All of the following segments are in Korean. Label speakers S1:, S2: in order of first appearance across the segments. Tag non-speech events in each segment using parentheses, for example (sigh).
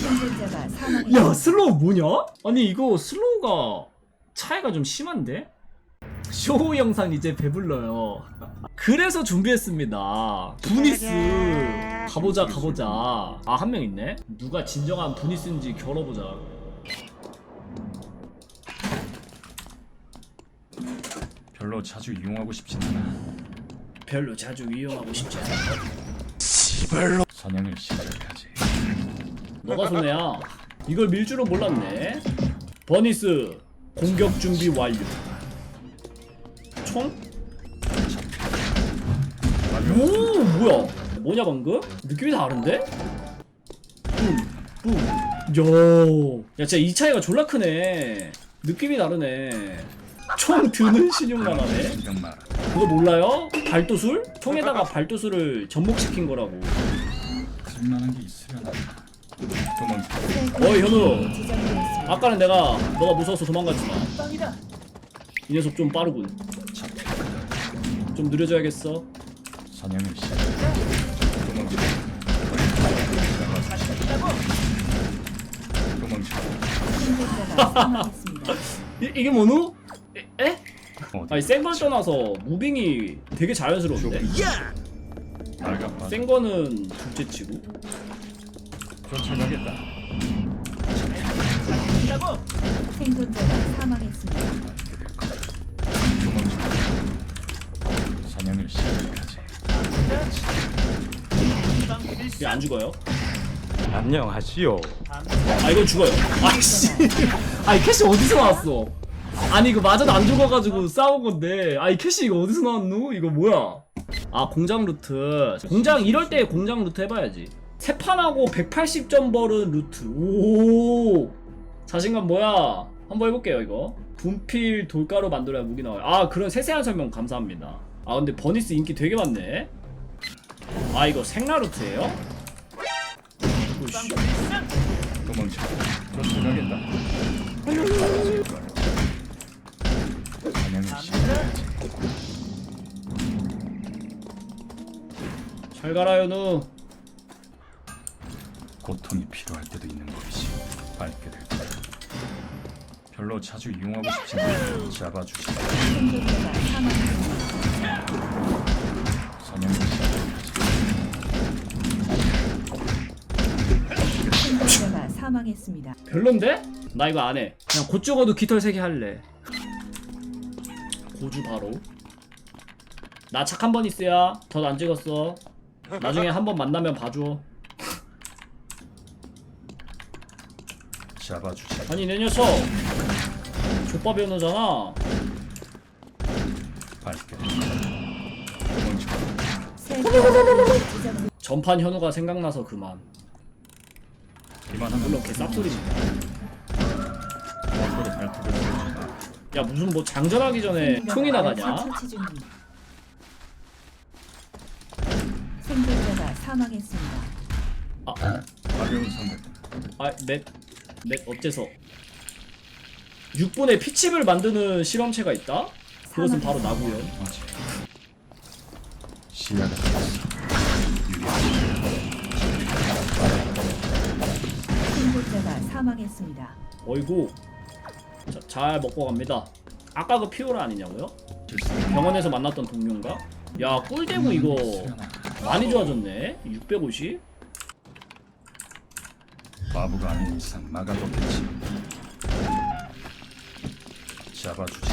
S1: 생존자가 사망했습니다.
S2: 야 슬로우 뭐냐? 아니 이거 슬로우가 차이가 좀 심한데? 쇼 영상 이제 배불러요 그래서 준비했습니다 부니스 가보자 가보자 아 한 명 있네 누가 진정한 부니스인지 겨뤄보자
S3: 별로 자주 이용하고 싶진 않아.
S2: 별로 자주 이용하고 싶지 않아.
S3: 사냥을 시작하지.
S2: 너가 손해야 이걸 밀 줄은 몰랐네. 버니스 공격 준비 완료. 총? 오 뭐야? 뭐냐 방금? 느낌이 다른데? 뿜 뿜. 야. 진짜 이 차이가 졸라 크네. 느낌이 다르네. 총 드는 신용나라네.
S3: 생각 마라.
S2: 그거 몰라요? 발도술? 총에다가 발도술을 접목시킨 거라고
S3: 쓸만한 게 있으면 도망쳐.
S2: 어이, 현우. 아까는 내가 너가 무서워서 도망갔지만 이 녀석 좀 빠르군 좀 느려져야겠어
S3: 사냥을 시작하지. 도망쳐. 도망쳐.
S1: 생존자가 (laughs) 사망했습니다.
S2: 이, 이게 뭐누?
S3: 어디?
S2: 아니 센 걸 떠나서 무빙이 되게 자연스러운데 센 거는 둘째치고
S3: 쫓아가겠다.
S1: 생존자가 사망했습니다.
S3: 도망쳐. 사냥을 시작하지.
S2: 이게 안 죽어요
S4: 안녕하시오.
S2: 아 이건 죽어요 아이씨 아이 캐시 어디서 나왔어 아니 이거 맞아도 안 죽어가지고 싸운 건데. 아이 캐시 이거 어디서 나왔노? 이거 뭐야? 아 공장 루트. 공장 이럴 때 공장 루트 해봐야지. 세 판하고 180점 벌은 루트. 오! 자신감 뭐야? 한번 해볼게요 이거. 분필 돌가루 만들어야 무기 나와요. 아 그런 세세한 설명 감사합니다. 아 근데 버니스 인기 되게 많네. 아 이거 생라 루트예요?
S3: 도망쳐. 쫓아가겠다.
S2: 잘 가라 연우
S3: 고통이 필요할 때도 있는 법이지. 밟게 될 거야. 별로 자주 이용하고 싶진 않아. 잡아주지.
S1: 생존자가 사망했습니다. 생존자가.
S2: 별론데? 나 이거 안해 그냥 곧 죽어도 깃털 3개 할래 고주 바로. 나 착한 버니스야 덧안 찍었어. 나중에 한 번 만나면 봐줘.
S3: 잡아주지.
S2: 아니 내 녀석. 족밥
S1: 지정되
S2: 전판 현우가 생각나서 그만.
S3: 이만한
S2: 물론 걔 쌉소리입니다.
S3: 발톱을
S2: 야 무슨 뭐 장전하기 전에 총이 나가냐.
S1: 생존자가 사망했습니다.
S3: 가벼운 상대.
S2: 아넷넷 어째서 6분의 피칩을 만드는 실험체가 있다? 그것은 바로.
S3: 시야가 떴어.
S1: 생존자가 사망했습니다.
S2: 어이구 자, 잘 먹고 갑니다 아까 그 피오라 아니냐고요? 병원에서 만났던 동료인가? 야 꿀대구 이거
S3: 수연아.
S2: 많이 좋아졌네 650?
S3: 바보가 아닌 이상 막아뒀겠지. 잡아주지.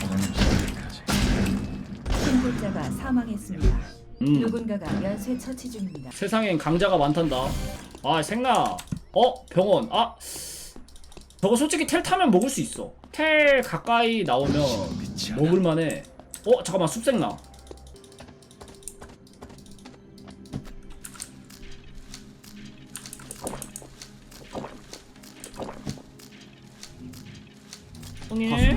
S3: 사냥을 시작하지.
S1: 생존자가 사망했습니다.
S2: 음
S1: 누군가가 연쇄 처치 중입니다.
S2: 세상엔 강자가 많단다 아 생나 어? 병원 아 저거 솔직히 텔 타면 먹을 수 있어 텔 가까이 나오면. 먹을만해 어? 잠깐만 숲생나 형님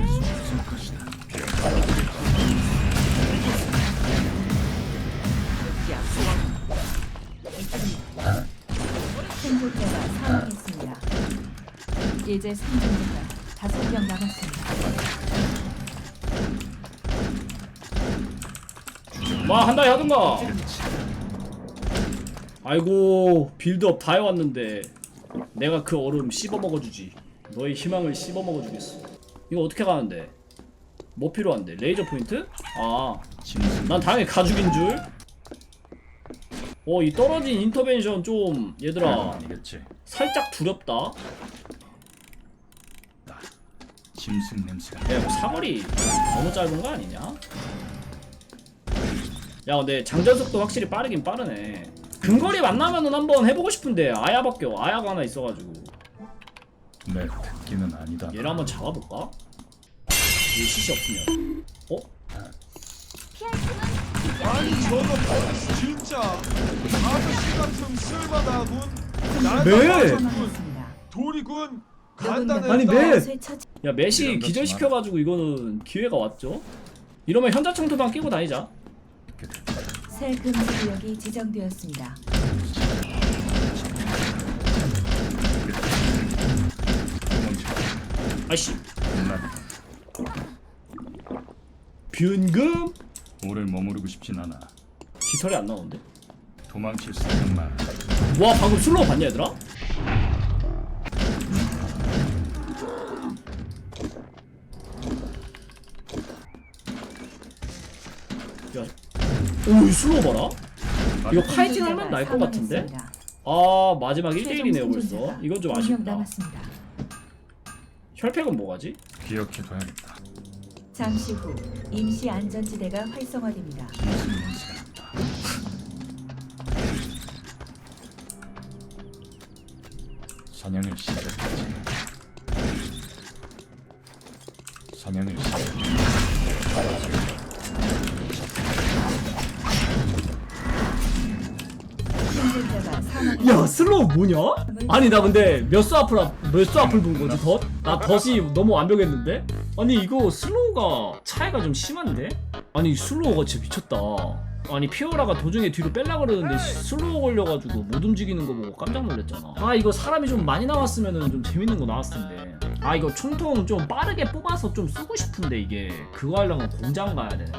S1: 이제 3점입니다. 다섯 명 남았습니다.
S2: 마 한다 하든가. 아이고 빌드업 다 해왔는데 내가 그 얼음 씹어먹어주지. 너의 희망을 씹어먹어주겠어. 이거 어떻게 가는데? 뭐 필요한데? 레이저 포인트? 아난 당연히 가죽인 줄. 어, 이 떨어진 인터벤션 좀 얘들아. 살짝 두렵다.
S3: 짐승 냄새가
S2: 야, 이거 사거리 너무 짧은 거 아니냐? 야, 근데 장전 속도 확실히 빠르긴 빠르네. 근거리 만나면은 한번 해보고 싶은데 아야밖에 없- 아야가 하나 있어가지고
S3: 내 특기는 아니다.
S2: 얘를 한번 잡아볼까? 얘 시시 없으면 어?
S5: 아니 저거 뭐 진짜 아저씨 같은
S2: 매!
S1: 사망했습니다.
S5: 도리군
S1: 누군가가
S5: 간단했다
S2: 매!
S1: 쇠 처치
S2: 야 메시
S3: 이런 거
S2: 기절시켜가지고 이거는 기회가 왔죠? 이러면 현자청토만 끼고 다니자
S1: 새 금지 구역이 지정되었습니다.
S2: 아이씨. 뷰은금
S3: 오래 머무르고 싶진 않아.
S2: 깃털이 안 나오는데?
S3: 도망칠 생각만.
S2: 와 방금 슬로우 봤냐 얘들아? 야, 오이 슬로우 봐라. 이거 카이팅 하면 날 것 같은데? 아 마지막 1대1이네요
S1: 최종
S2: 벌써. 이건 좀 아쉽다. 혈팩은 뭐가지?
S3: 기억해둬야겠다.
S1: 잠시 후 임시 안전지대가 활성화됩니다.
S3: 사냥을 시작했지. 사냥을 시작.
S2: 야 슬로우 뭐냐? 아니 나 근데 몇수 앞을 몇수 앞을 본 거지 덧? 나 덧이 너무 완벽했는데? 아니 이거 슬로우가 차이가 좀 심한데? 아니 슬로우가 진짜 미쳤다 아니 피오라가 도중에 뒤로 뺄라 그러는데 슬로우 걸려가지고 못 움직이는 거 보고 깜짝 놀랐잖아 아 이거 사람이 좀 많이 나왔으면 좀 재밌는 거 나왔을 텐데 아 이거 총통 좀 빠르게 뽑아서 좀 쓰고 싶은데 이게 그거 하려면 공장 가야 되네